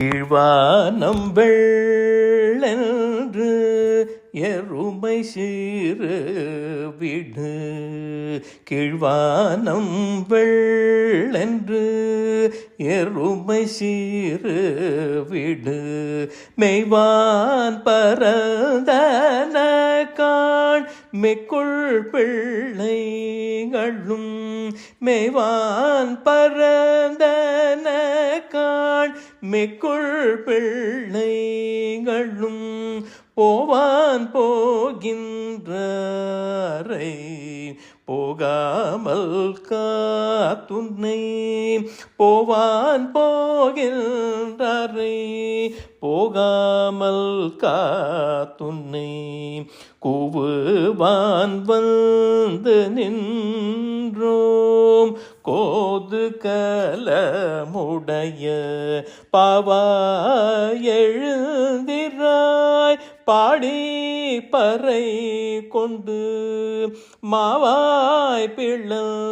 கீழ்வானம் வெள்ளென்று எருமை சீறு விடு. கீழ்வானம் வெள்ளென்று எருமை சீறு விடு. மெய்வான் பரந்தன காண் மெக்குள் பிள்ளைகளும் மெய்வான் பரந்தன காண் மெக்குள் பிள்ளைகளும் போவான் போகின்றாரை. போகாமல் காத்துன்னை போவான் போகின்றாரை. போகாமல் காத்துன்னை கூவுவான் வந்து நின்றோம். கோது கலமுடைய பாவாய் எழுந்திராய் பாடி பறை கொண்டு மாவாய் பிளந்தானை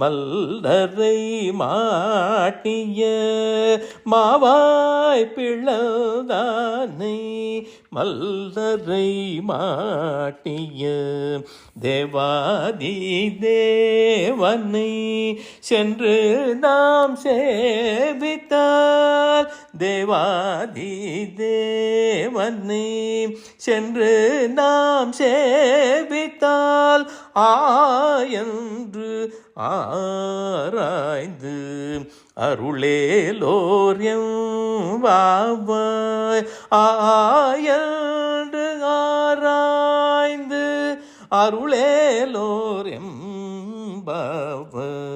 மல்லரை மாட்டிய மாவாய் பிளந்தானை மல்லரை மாட்டிய தேவாதி தேவனை சென்று நாம் சேவித்தார். தேவாதி தேவனே சென்று நாம் சேவித்தால் ஆயன்று ஆராய்ந்து அருளேலோரியம் வாவாய் ஆயன்று ஆராய்ந்து அருளேலோரியம் பாவாய்